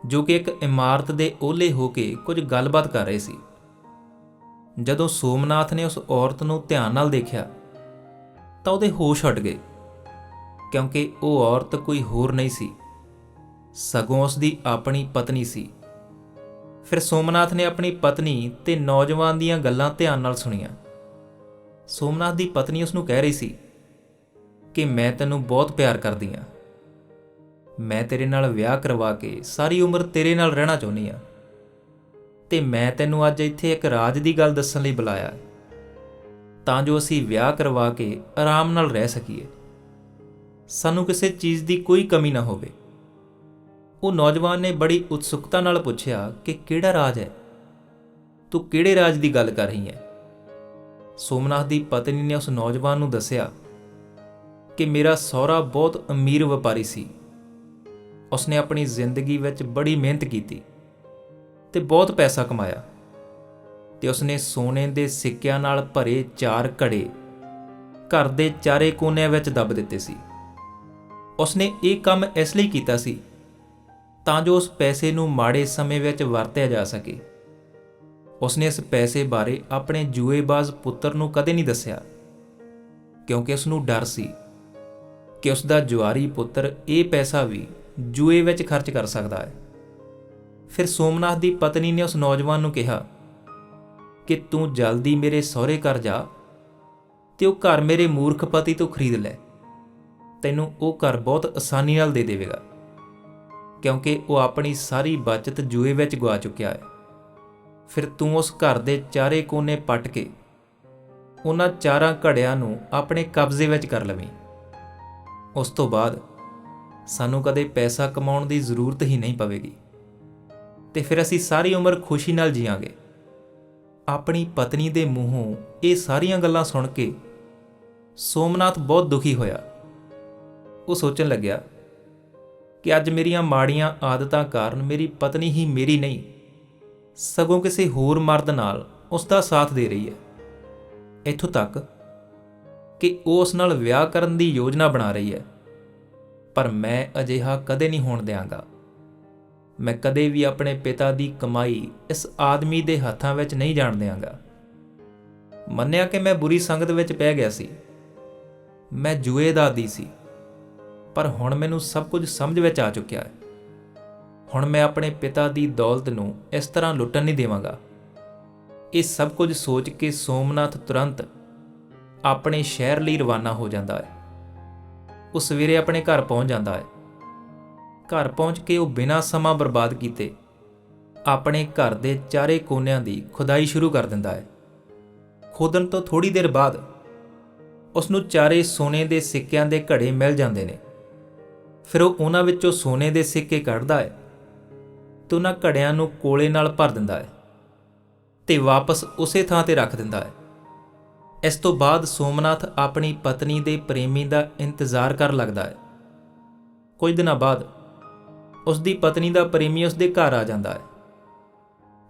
ਜੋ ਕਿ ਇੱਕ ਇਮਾਰਤ ਦੇ ਓਹਲੇ ਹੋ ਕੇ ਕੁਝ ਗੱਲਬਾਤ ਕਰ ਰਹੇ ਸੀ। ਜਦੋਂ ਸੋਮਨਾਥ ਨੇ ਉਸ ਔਰਤ ਨੂੰ ਧਿਆਨ ਨਾਲ ਦੇਖਿਆ, ਤਾਂ ਉਹਦੇ ਹੋਸ਼ ਹਟ ਗਏ, ਕਿਉਂਕਿ ਉਹ ਔਰਤ ਕੋਈ ਹੋਰ ਨਹੀਂ ਸੀ, ਸਗੋਂ ਉਸ ਦੀ ਆਪਣੀ ਪਤਨੀ ਸੀ। ਫਿਰ ਸੋਮਨਾਥ ਨੇ ਆਪਣੀ ਪਤਨੀ ਤੇ ਨੌਜਵਾਨ ਦੀਆਂ ਗੱਲਾਂ ਧਿਆਨ ਨਾਲ ਸੁਣੀਆਂ। ਸੋਮਨਾਥ ਦੀ ਪਤਨੀ ਉਸ ਨੂੰ ਕਹਿ ਰਹੀ ਸੀ ਕਿ ਮੈਂ ਤੈਨੂੰ ਬਹੁਤ ਪਿਆਰ ਕਰਦੀ ਹਾਂ ਮੈਂ ਤੇਰੇ ਨਾਲ ਵਿਆਹ ਕਰਵਾ ਕੇ ਸਾਰੀ ਉਮਰ ਤੇਰੇ ਨਾਲ ਰਹਿਣਾ ਚਾਹੁੰਦੀ ਹਾਂ ਤੇ ਮੈਂ ਤੈਨੂੰ ਅੱਜ ਇੱਥੇ ਇੱਕ ਰਾਜ ਦੀ ਗੱਲ ਦੱਸਣ ਲਈ ਬੁਲਾਇਆ ਤਾਂ ਜੋ ਅਸੀਂ ਵਿਆਹ ਕਰਵਾ ਕੇ ਆਰਾਮ ਨਾਲ ਰਹਿ ਸਕੀਏ। ਸਾਨੂੰ ਕਿਸੇ ਚੀਜ਼ ਦੀ ਕੋਈ ਕਮੀ ਨਾ ਹੋਵੇ। ਉਹ ਨੌਜਵਾਨ ਨੇ ਬੜੀ ਉਤਸੁਕਤਾ ਨਾਲ ਪੁੱਛਿਆ ਕਿ ਕਿਹੜਾ ਰਾਜ ਹੈ? ਤੂੰ ਕਿਹੜੇ ਰਾਜ ਦੀ ਗੱਲ ਕਰ ਰਹੀ ਹੈ? ਸੋਮਨਾਥ ਦੀ ਪਤਨੀ ਨੇ ਉਸ ਨੌਜਵਾਨ ਨੂੰ ਦੱਸਿਆ ਕਿ ਮੇਰਾ ਸਹੁਰਾ ਬਹੁਤ ਅਮੀਰ ਵਪਾਰੀ ਸੀ। ਉਸਨੇ ਆਪਣੀ ਜ਼ਿੰਦਗੀ ਵਿੱਚ ਬੜੀ ਮਿਹਨਤ ਕੀਤੀ ਤੇ ਬਹੁਤ ਪੈਸਾ ਕਮਾਇਆ ਤੇ ਉਸਨੇ ਸੋਨੇ ਦੇ ਸਿੱਕਿਆਂ ਨਾਲ ਭਰੇ ਚਾਰ ਘੜੇ ਘਰ ਦੇ ਚਾਰੇ ਕੋਨਿਆਂ ਵਿੱਚ ਦੱਬ ਦਿੱਤੇ ਸੀ। ਉਸਨੇ ਇਹ ਕੰਮ ਇਸ ਲਈ ਕੀਤਾ ਸੀ ਤਾਂ ਜੋ ਉਸ ਪੈਸੇ ਨੂੰ ਮਾੜੇ ਸਮੇਂ ਵਿੱਚ ਵਰਤਿਆ ਜਾ ਸਕੇ। ਉਸਨੇ ਇਸ ਪੈਸੇ ਬਾਰੇ ਆਪਣੇ ਜੂਏਬਾਜ਼ ਪੁੱਤਰ ਨੂੰ ਕਦੇ ਨਹੀਂ ਦੱਸਿਆ ਕਿਉਂਕਿ ਉਸ ਨੂੰ ਡਰ ਸੀ। ਕਿ ਉਸ ਦਾ ਜੁਆਰੀ ਪੁੱਤਰ ਇਹ ਪੈਸਾ ਵੀ ਜੂਏ ਵਿੱਚ ਖਰਚ ਕਰ ਸਕਦਾ ਹੈ। ਫਿਰ ਸੋਮਨਾਥ ਦੀ ਪਤਨੀ ਨੇ ਉਸ ਨੌਜਵਾਨ ਨੂੰ ਕਿਹਾ, ਕਿ ਤੂੰ ਜਲਦੀ ਮੇਰੇ ਸਹੁਰੇ ਘਰ ਜਾ ਤੇ ਉਹ ਘਰ ਮੇਰੇ ਮੂਰਖ ਪਤੀ ਤੋਂ ਖਰੀਦ ਲੈ। ਤੈਨੂੰ ਉਹ ਘਰ ਬਹੁਤ ਆਸਾਨੀ ਨਾਲ ਦੇ ਦੇਵੇਗਾ, ਕਿਉਂਕਿ ਉਹ ਆਪਣੀ ਸਾਰੀ ਬਚਤ ਜੂਏ ਵਿੱਚ ਗਵਾ ਚੁੱਕਿਆ ਹੈ। ਫਿਰ ਤੂੰ ਉਸ ਘਰ ਦੇ ਚਾਰੇ ਕੋਨੇ ਪੱਟ ਕੇ ਉਹਨਾਂ ਚਾਰਾਂ ਘੜਿਆਂ ਨੂੰ ਆਪਣੇ ਕਬਜ਼ੇ ਵਿੱਚ ਕਰ ਲਵੇਂ। ਉਸ ਤੋਂ ਬਾਅਦ ਸਾਨੂੰ ਕਦੇ ਪੈਸਾ ਕਮਾਉਣ ਦੀ ਜ਼ਰੂਰਤ ਹੀ ਨਹੀਂ ਪਵੇਗੀ। ਤੇ ਫਿਰ ਅਸੀਂ ਸਾਰੀ ਉਮਰ ਖੁਸ਼ੀ ਨਾਲ ਜੀਵਾਂਗੇ ਆਪਣੀ ਪਤਨੀ ਦੇ ਮੂੰਹੋਂ ਇਹ ਸਾਰੀਆਂ ਗੱਲਾਂ ਸੁਣ ਕੇ ਸੋਮਨਾਥ ਬਹੁਤ ਦੁਖੀ ਹੋਇਆ। ਉਹ ਸੋਚਣ ਲੱਗਿਆ ਕਿ ਅੱਜ ਮੇਰੀਆਂ ਮਾੜੀਆਂ ਆਦਤਾਂ ਕਾਰਨ ਮੇਰੀ ਪਤਨੀ ਹੀ ਮੇਰੀ ਨਹੀਂ, ਸਗੋਂ ਕਿਸੇ ਹੋਰ ਮਰਦ ਨਾਲ ਉਸ ਦਾ ਸਾਥ ਦੇ ਰਹੀ ਹੈ। ਇੱਥੋਂ ਤੱਕ ਕਿ ਉਹ ਉਸ ਨਾਲ ਵਿਆਹ ਕਰਨ ਦੀ ਯੋਜਨਾ ਬਣਾ ਰਹੀ ਹੈ। ਪਰ ਮੈਂ ਅਜਿਹਾ ਕਦੇ ਨਹੀਂ ਹੋਣ ਦਿਆਂਗਾ। ਮੈਂ ਕਦੇ ਵੀ ਆਪਣੇ ਪਿਤਾ ਦੀ ਕਮਾਈ ਇਸ ਆਦਮੀ ਦੇ ਹੱਥਾਂ ਵਿੱਚ ਨਹੀਂ ਜਾਣ ਦਿਆਂਗਾ। ਮੰਨਿਆ ਕਿ ਮੈਂ ਬੁਰੀ ਸੰਗਤ ਵਿੱਚ ਪੈ ਗਿਆ ਸੀ। ਮੈਂ ਜੂਏ ਦਾ ਆਦੀ ਸੀ। ਪਰ ਹੁਣ ਮੈਨੂੰ ਸਭ ਕੁਝ ਸਮਝ ਵਿੱਚ ਆ ਚੁੱਕਿਆ ਹੈ। ਹੁਣ ਮੈਂ ਆਪਣੇ ਪਿਤਾ ਦੀ ਦੌਲਤ ਨੂੰ ਇਸ ਤਰ੍ਹਾਂ ਲੁੱਟਣ ਨਹੀਂ ਦੇਵਾਂਗਾ। ਇਹ ਸਭ ਕੁਝ ਸੋਚ ਕੇ ਸੋਮਨਾਥ ਤੁਰੰਤ ਆਪਣੇ ਸ਼ਹਿਰ ਲਈ ਰਵਾਨਾ ਹੋ ਜਾਂਦਾ ਹੈ। ਉਹ ਸਵੇਰੇ ਆਪਣੇ ਘਰ ਪਹੁੰਚ ਜਾਂਦਾ ਹੈ। ਘਰ ਪਹੁੰਚ ਕੇ ਉਹ ਬਿਨਾਂ ਸਮਾਂ ਬਰਬਾਦ ਕੀਤੇ ਆਪਣੇ ਘਰ ਦੇ ਚਾਰੇ ਕੋਨਿਆਂ ਦੀ ਖੁਦਾਈ ਸ਼ੁਰੂ ਕਰ ਦਿੰਦਾ ਹੈ। ਖੋਦਣ ਤੋਂ ਥੋੜੀ ਦੇਰ ਬਾਅਦ ਉਸ ਨੂੰ ਚਾਰੇ ਸੋਨੇ ਦੇ ਸਿੱਕਿਆਂ ਦੇ ਘੜੇ ਮਿਲ ਜਾਂਦੇ ਨੇ। ਫਿਰ ਉਹ ਉਹਨਾਂ ਵਿੱਚੋਂ ਸੋਨੇ ਦੇ ਸਿੱਕੇ ਕੱਢਦਾ ਹੈ ਤੇ ਉਹਨਾਂ ਘੜਿਆਂ ਨੂੰ ਕੋਲੇ ਨਾਲ ਭਰ ਦਿੰਦਾ ਹੈ ਤੇ ਵਾਪਸ ਉਸੇ ਥਾਂ ਤੇ ਰੱਖ ਦਿੰਦਾ ਹੈ। ਇਸ ਤੋਂ ਬਾਅਦ ਸੋਮਨਾਥ ਆਪਣੀ ਪਤਨੀ ਦੇ ਪ੍ਰੇਮੀ ਦਾ ਇੰਤਜ਼ਾਰ ਕਰਨ ਲੱਗਦਾ ਹੈ। ਕੁਝ ਦਿਨਾਂ ਬਾਅਦ ਉਸ ਦੀ ਪਤਨੀ ਦਾ ਪ੍ਰੇਮੀ ਉਸ ਦੇ ਘਰ ਆ ਜਾਂਦਾ ਹੈ।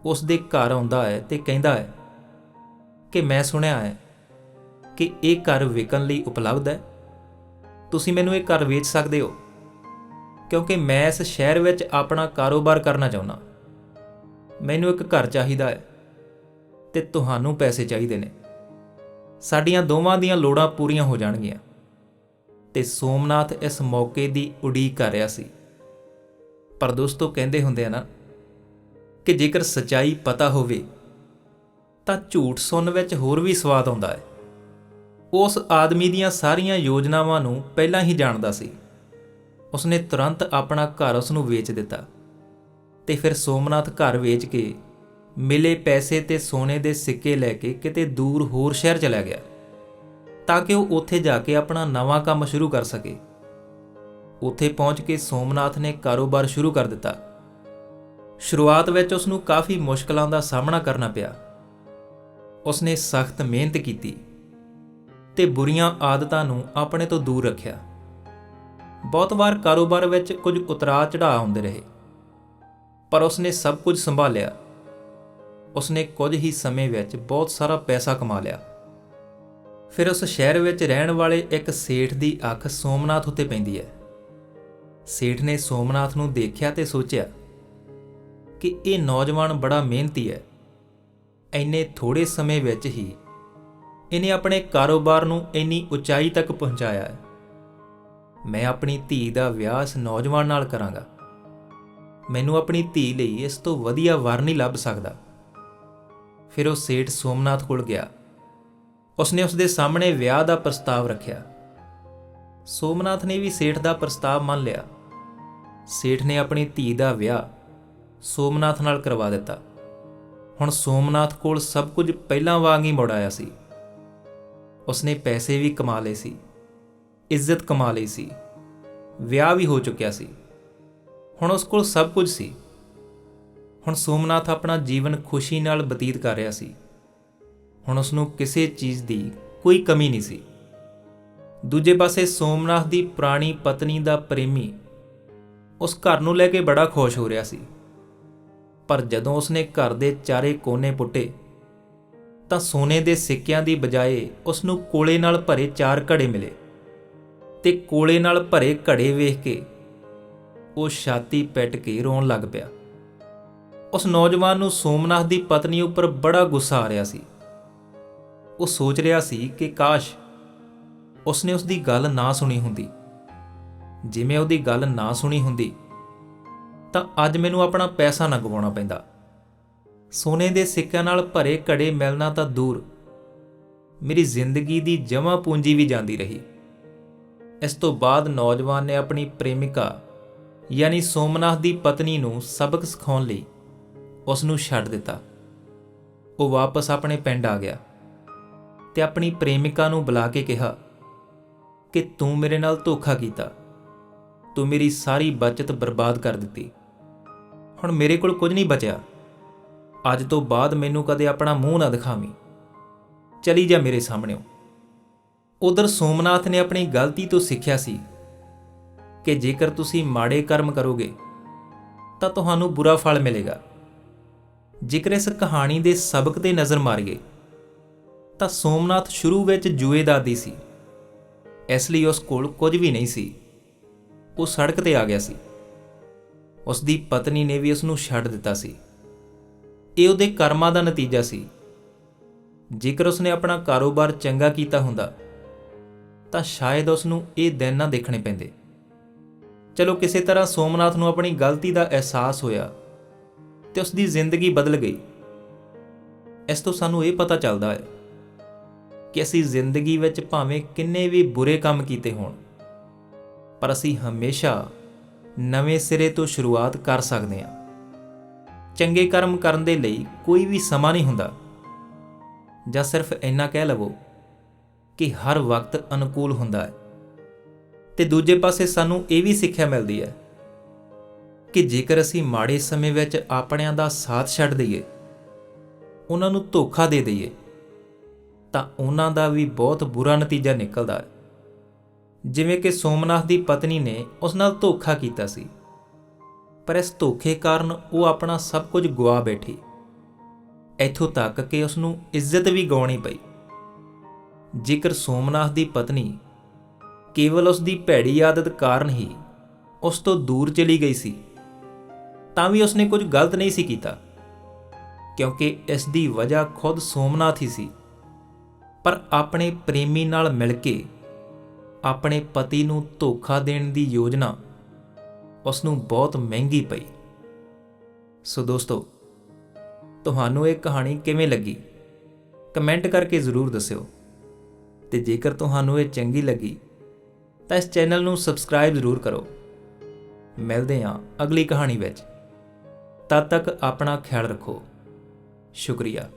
ਉਸ ਦੇ ਘਰ ਆਉਂਦਾ ਹੈ ਤੇ ਕਹਿੰਦਾ ਹੈ ਕਿ ਮੈਂ ਸੁਣਿਆ ਹੈ ਕਿ ਇਹ ਘਰ ਵਿਕਣ ਲਈ ਉਪਲਬਧ ਹੈ। ਤੁਸੀਂ ਮੈਨੂੰ ਇਹ ਘਰ ਵੇਚ ਸਕਦੇ ਹੋ, ਕਿਉਂਕਿ ਮੈਂ ਇਸ ਸ਼ਹਿਰ ਵਿੱਚ ਆਪਣਾ ਕਾਰੋਬਾਰ ਕਰਨਾ ਚਾਹੁੰਦਾ ਮੈਨੂੰ ਇੱਕ ਘਰ ਚਾਹੀਦਾ ਹੈ ਤੇ ਤੁਹਾਨੂੰ ਪੈਸੇ ਚਾਹੀਦੇ ਨੇ। ਸਾਡੀਆਂ ਦੋਵਾਂ ਦੀਆਂ ਲੋੜਾਂ ਪੂਰੀਆਂ ਹੋ ਜਾਣਗੀਆਂ। ਤੇ ਸੋਮਨਾਥ ਇਸ ਮੌਕੇ ਦੀ ਉਡੀਕ ਕਰ ਰਿਹਾ ਸੀ। ਪਰ ਦੋਸਤੋ ਕਹਿੰਦੇ ਹੁੰਦੇ ਆ ਨਾ ਕਿ ਜੇਕਰ ਸਚਾਈ ਪਤਾ ਹੋਵੇ, ਤਾਂ ਝੂਠ ਸੁਣਨ ਵਿੱਚ ਹੋਰ ਵੀ ਸਵਾਦ ਆਉਂਦਾ ਹੈ। ਉਸ ਆਦਮੀ ਦੀਆਂ ਸਾਰੀਆਂ ਯੋਜਨਾਵਾਂ ਨੂੰ ਪਹਿਲਾਂ ਹੀ ਜਾਣਦਾ ਸੀ। ਉਸਨੇ ਤੁਰੰਤ ਆਪਣਾ ਘਰ ਉਸ ਨੂੰ ਵੇਚ ਦਿੱਤਾ। ਤੇ ਫਿਰ ਸੋਮਨਾਥ ਘਰ ਵੇਚ ਕੇ ਮਿਲੇ ਪੈਸੇ ਤੇ ਸੋਨੇ ਦੇ ਸਿੱਕੇ ਲੈ ਕੇ ਕਿਤੇ ਦੂਰ ਹੋਰ ਸ਼ਹਿਰ ਚਲਾ ਗਿਆ, ਤਾਂ ਕਿ ਉਹ ਉੱਥੇ ਜਾ ਕੇ ਆਪਣਾ ਨਵਾਂ ਕੰਮ ਸ਼ੁਰੂ ਕਰ ਸਕੇ। ਉੱਥੇ ਪਹੁੰਚ ਕੇ ਸੋਮਨਾਥ ਨੇ ਕਾਰੋਬਾਰ ਸ਼ੁਰੂ ਕਰ ਦਿੱਤਾ। ਸ਼ੁਰੂਆਤ ਵਿੱਚ ਉਸ ਨੂੰ ਕਾਫੀ ਮੁਸ਼ਕਲਾਂ ਦਾ ਸਾਹਮਣਾ ਕਰਨਾ ਪਿਆ। ਉਸਨੇ ਸਖਤ ਮਿਹਨਤ ਕੀਤੀ ਤੇ ਬੁਰੀਆਂ ਆਦਤਾਂ ਨੂੰ ਆਪਣੇ ਤੋਂ ਦੂਰ ਰੱਖਿਆ। ਬਹੁਤ ਵਾਰ ਕਾਰੋਬਾਰ ਵਿੱਚ ਕੁਝ ਉਤਰਾਅ ਚੜਾਅ ਹੁੰਦੇ ਰਹੇ, ਪਰ ਉਸਨੇ ਸਭ ਕੁਝ ਸੰਭਾਲਿਆ। ਉਸਨੇ ਕੁਝ ਹੀ ਸਮੇਂ ਵਿੱਚ ਬਹੁਤ ਸਾਰਾ ਪੈਸਾ ਕਮਾ ਲਿਆ। ਫਿਰ ਉਸ ਸ਼ਹਿਰ ਵਿੱਚ ਰਹਿਣ ਵਾਲੇ ਇੱਕ ਸੇਠ ਦੀ ਅੱਖ ਸੋਮਨਾਥ ਉੱਤੇ ਪੈਂਦੀ ਹੈ। ਸੇਠ ਨੇ ਸੋਮਨਾਥ ਨੂੰ ਦੇਖਿਆ ਤੇ ਸੋਚਿਆ ਕਿ ਇਹ ਨੌਜਵਾਨ ਬੜਾ ਮਿਹਨਤੀ ਹੈ। ਐਨੇ ਥੋੜੇ ਸਮੇਂ ਵਿੱਚ ਹੀ ਇਹਨੇ ਆਪਣੇ ਕਾਰੋਬਾਰ ਨੂੰ ਇੰਨੀ ਉਚਾਈ ਤੱਕ ਪਹੁੰਚਾਇਆ ਹੈ। ਮੈਂ ਆਪਣੀ ਧੀ ਦਾ ਵਿਆਹ ਇਸ ਨੌਜਵਾਨ ਨਾਲ ਕਰਾਂਗਾ। ਮੈਨੂੰ ਆਪਣੀ ਧੀ ਲਈ ਇਸ ਤੋਂ ਵਧੀਆ ਵਰ ਨਹੀਂ ਲੱਭ ਸਕਦਾ। ਫਿਰ ਉਹ ਸੇਠ ਸੋਮਨਾਥ ਕੋਲ ਗਿਆ। ਉਸਨੇ ਉਸਦੇ ਸਾਹਮਣੇ ਵਿਆਹ ਦਾ ਪ੍ਰਸਤਾਵ ਰੱਖਿਆ। ਸੋਮਨਾਥ ਨੇ ਵੀ ਸੇਠ ਦਾ ਪ੍ਰਸਤਾਵ ਮੰਨ ਲਿਆ। ਸੇਠ ਨੇ ਆਪਣੀ ਧੀ ਦਾ ਵਿਆਹ ਸੋਮਨਾਥ ਨਾਲ ਕਰਵਾ ਦਿੱਤਾ। ਹੁਣ ਸੋਮਨਾਥ ਕੋਲ ਸਭ ਕੁਝ ਪਹਿਲਾਂ ਵਾਂਗ ਹੀ ਮੁੜ ਆਇਆ ਸੀ। ਉਸਨੇ ਪੈਸੇ ਵੀ ਕਮਾ ਲਏ ਸੀ। ਇੱਜ਼ਤ ਕਮਾ ਲਈ ਸੀ। ਵਿਆਹ ਵੀ ਹੋ ਚੁੱਕਿਆ ਸੀ। ਹੁਣ ਉਸ ਕੋਲ ਸਭ ਕੁਝ ਸੀ। ਹੁਣ ਸੋਮਨਾਥ ਆਪਣਾ ਜੀਵਨ ਖੁਸ਼ੀ ਨਾਲ ਬਤੀਤ ਕਰ ਰਿਹਾ ਸੀ। ਹੁਣ ਉਸ ਨੂੰ ਕਿਸੇ ਚੀਜ਼ ਦੀ ਕੋਈ ਕਮੀ ਨਹੀਂ ਸੀ। ਦੂਜੇ ਪਾਸੇ ਸੋਮਨਾਥ ਦੀ ਪੁਰਾਣੀ ਪਤਨੀ ਦਾ ਪ੍ਰੇਮੀ ਉਸ ਘਰ ਨੂੰ ਲੈ ਕੇ ਬੜਾ ਖੁਸ਼ ਹੋ ਰਿਹਾ ਸੀ। ਪਰ ਜਦੋਂ ਉਸਨੇ ਘਰ ਦੇ ਚਾਰੇ ਕੋਨੇ ਪੁੱਟੇ, ਤਾਂ ਸੋਨੇ ਦੇ ਸਿੱਕਿਆਂ ਦੀ ਬਜਾਏ ਉਸ ਨੂੰ ਕੋਲੇ ਨਾਲ ਭਰੇ ਚਾਰ ਘੜੇ ਮਿਲੇ ਤੇ ਕੋਲੇ ਨਾਲ ਭਰੇ ਘੜੇ ਵੇਖ ਕੇ ਉਹ ਛਾਤੀ ਪੈਟ ਕੇ ਰੋਣ ਲੱਗ ਪਿਆ। ਉਸ ਨੌਜਵਾਨ ਨੂੰ ਸੋਮਨਾਥ ਦੀ ਪਤਨੀ ਉੱਪਰ ਬੜਾ ਗੁੱਸਾ ਆ ਰਿਹਾ ਸੀ। ਉਹ ਸੋਚ ਰਿਹਾ ਸੀ ਕਿ ਕਾਸ਼ ਉਸਨੇ ਉਸ ਦੀ ਗੱਲ ਨਾ ਸੁਣੀ ਹੁੰਦੀ। ਜਿਵੇਂ ਉਹਦੀ ਗੱਲ ਨਾ ਸੁਣੀ ਹੁੰਦੀ, ਤਾਂ ਅੱਜ ਮੈਨੂੰ ਆਪਣਾ ਪੈਸਾ ਨਾ ਗਵਾਉਣਾ ਪੈਂਦਾ। ਸੋਨੇ ਦੇ ਸਿੱਕਿਆਂ ਨਾਲ ਭਰੇ ਘੜੇ ਮਿਲਣਾ ਤਾਂ ਦੂਰ। ਮੇਰੀ ਜ਼ਿੰਦਗੀ ਦੀ ਜਮਾ ਪੂੰਜੀ ਵੀ ਜਾਂਦੀ ਰਹੀ। ਇਸ ਤੋਂ ਬਾਅਦ ਨੌਜਵਾਨ ਨੇ ਆਪਣੀ ਪ੍ਰੇਮਿਕਾ, ਯਾਨੀ ਸੋਮਨਾਥ ਦੀ ਪਤਨੀ ਨੂੰ ਸਬਕ ਸਿਖਾਉਣ ਲਈ ਉਸ ਨੂੰ ਛੱਡ ਦਿੱਤਾ। ਉਹ ਵਾਪਸ ਆਪਣੇ ਪਿੰਡ ਆ ਗਿਆ ਤੇ ਆਪਣੀ ਪ੍ਰੇਮਿਕਾ ਨੂੰ ਬੁਲਾ ਕੇ ਕਿਹਾ ਕਿ ਤੂੰ ਮੇਰੇ ਨਾਲ ਧੋਖਾ ਕੀਤਾ। ਤੂੰ ਮੇਰੀ ਸਾਰੀ ਬਚਤ ਬਰਬਾਦ ਕਰ ਦਿੱਤੀ। ਹੁਣ ਮੇਰੇ ਕੋਲ ਕੁਝ ਨਹੀਂ ਬਚਿਆ। ਅੱਜ ਤੋਂ ਬਾਅਦ ਮੈਨੂੰ ਕਦੇ ਆਪਣਾ ਮੂੰਹ ਨਾ ਦਿਖਾਵੀਂ। ਚਲੀ ਜਾ ਮੇਰੇ ਸਾਹਮਣੇੋਂ। ਉਧਰ ਸੋਮਨਾਥ ਨੇ ਆਪਣੀ ਗਲਤੀ ਤੋਂ ਸਿੱਖਿਆ ਸੀ ਕਿ ਜੇਕਰ ਤੁਸੀਂ ਮਾੜੇ ਕਰਮ ਕਰੋਗੇ ਤਾਂ ਤੁਹਾਨੂੰ ਬੁਰਾ ਫਲ ਮਿਲੇਗਾ। ਜੇਕਰ ਇਸ ਕਹਾਣੀ ਦੇ ਸਬਕ ਤੇ ਨਜ਼ਰ ਮਾਰੀਏ, ਤਾਂ ਸੋਮਨਾਥ ਸ਼ੁਰੂ ਵਿੱਚ ਜੂਏ ਦਾ ਸੀ। ਇਸ ਲਈ ਉਸ ਕੋਲ ਕੁਝ ਵੀ ਨਹੀਂ ਸੀ। ਉਹ ਸੜਕ ਤੇ ਆ ਗਿਆ ਸੀ। ਉਸ ਦੀ ਪਤਨੀ ਨੇ ਵੀ ਉਸ ਨੂੰ ਛੱਡ ਦਿੱਤਾ ਸੀ। ਇਹ ਉਹਦੇ ਕਰਮਾਂ ਦਾ ਨਤੀਜਾ ਸੀ। ਜੇਕਰ ਉਸਨੇ ਆਪਣਾ ਕਾਰੋਬਾਰ ਚੰਗਾ ਕੀਤਾ ਹੁੰਦਾ, ਤਾਂ ਸ਼ਾਇਦ ਉਸ ਨੂੰ ਇਹ ਦਿਨ ਨਾ ਦੇਖਣੇ ਪੈਂਦੇ। ਚਲੋ, ਕਿਸੇ ਤਰ੍ਹਾਂ ਸੋਮਨਾਥ ਨੂੰ ਆਪਣੀ ਗਲਤੀ ਦਾ ਅਹਿਸਾਸ ਹੋਇਆ। ਤੇ ਉਸ ਦੀ ਜ਼ਿੰਦਗੀ ਬਦਲ ਗਈ। ਇਸ ਤੋਂ ਸਾਨੂੰ ਇਹ ਪਤਾ ਚੱਲਦਾ ਹੈ ਕਿ ਅਸੀਂ ਜ਼ਿੰਦਗੀ ਵਿੱਚ ਭਾਵੇਂ ਕਿੰਨੇ ਵੀ ਬੁਰੇ ਕੰਮ ਕੀਤੇ ਹੋਣ, ਪਰ ਅਸੀਂ ਹਮੇਸ਼ਾ ਨਵੇਂ ਸਿਰੇ ਤੋਂ ਸ਼ੁਰੂਆਤ ਕਰ ਸਕਦੇ ਹਾਂ। ਚੰਗੇ ਕਰਮ ਕਰਨ ਦੇ ਲਈ ਕੋਈ ਵੀ ਸਮਾਂ ਨਹੀਂ ਹੁੰਦਾ। ਜਾਂ ਸਿਰਫ ਇੰਨਾ ਕਹਿ ਲਵੋ ਕਿ ਹਰ ਵਕਤ ਅਨੁਕੂਲ ਹੁੰਦਾ ਹੈ। ਤੇ ਦੂਜੇ ਪਾਸੇ ਸਾਨੂੰ ਇਹ ਵੀ ਸਿੱਖਿਆ ਮਿਲਦੀ ਹੈ ਕਿ ਜੇਕਰ ਅਸੀਂ ਮਾੜੇ ਸਮੇਂ ਵਿੱਚ ਆਪਣਿਆਂ ਦਾ ਸਾਥ ਛੱਡ ਦਈਏ, ਉਹਨਾਂ ਨੂੰ ਧੋਖਾ ਦੇ ਦਈਏ, ਤਾਂ ਉਹਨਾਂ ਦਾ ਵੀ ਬਹੁਤ ਬੁਰਾ ਨਤੀਜਾ ਨਿਕਲਦਾ ਹੈ। ਜਿਵੇਂ ਕਿ ਸੋਮਨਾਥ ਦੀ ਪਤਨੀ ਨੇ ਉਸ ਨਾਲ ਧੋਖਾ ਕੀਤਾ ਸੀ, ਪਰ ਇਸ ਧੋਖੇ ਕਾਰਨ ਉਹ ਆਪਣਾ ਸਭ ਕੁਝ ਗਵਾ ਬੈਠੀ। ਇੱਥੋਂ ਤੱਕ ਕਿ ਉਸ ਨੂੰ ਇੱਜ਼ਤ ਵੀ ਗਵਾਉਣੀ ਪਈ। ਜੇਕਰ ਸੋਮਨਾਥ ਦੀ ਪਤਨੀ ਕੇਵਲ ਉਸ ਦੀ ਭੈੜੀ ਆਦਤ ਕਾਰਨ ਹੀ ਉਸ ਤੋਂ ਦੂਰ ਚਲੀ ਗਈ ਸੀ ਤਾਂ ਵੀ ਉਸਨੇ ਕੁਝ ਗਲਤ ਨਹੀਂ ਸੀ ਕੀਤਾ। ਕਿਉਂਕਿ ਇਸ ਦੀ ਵਜ੍ਹਾ ਖੁਦ ਸੋਮਨਾਥ ਹੀ ਸੀ। ਪਰ ਆਪਣੇ ਪ੍ਰੇਮੀ ਨਾਲ ਮਿਲ ਕੇ, ਆਪਣੇ ਪਤੀ ਨੂੰ ਧੋਖਾ ਦੇਣ ਦੀ ਯੋਜਨਾ ਉਸ ਨੂੰ ਬਹੁਤ ਮਹਿੰਗੀ ਪਈ। ਸੋ ਦੋਸਤੋ, ਤੁਹਾਨੂੰ ਇਹ ਕਹਾਣੀ ਕਿਵੇਂ ਲੱਗੀ? ਕਮੈਂਟ ਕਰਕੇ ਜ਼ਰੂਰ ਦੱਸਿਓ। ਤੇ ਜੇਕਰ ਤੁਹਾਨੂੰ ਇਹ ਚੰਗੀ ਲੱਗੀ, ਤਾਂ ਇਸ ਚੈਨਲ ਨੂੰ ਸਬਸਕ੍ਰਾਈਬ ਜ਼ਰੂਰ ਕਰੋ। ਮਿਲਦੇ ਹਾਂ ਅਗਲੀ ਕਹਾਣੀ ਵਿੱਚ। ਤਦ ਤੱਕ ਆਪਣਾ ਖਿਆਲ ਰੱਖੋ। ਸ਼ੁਕਰੀਆ।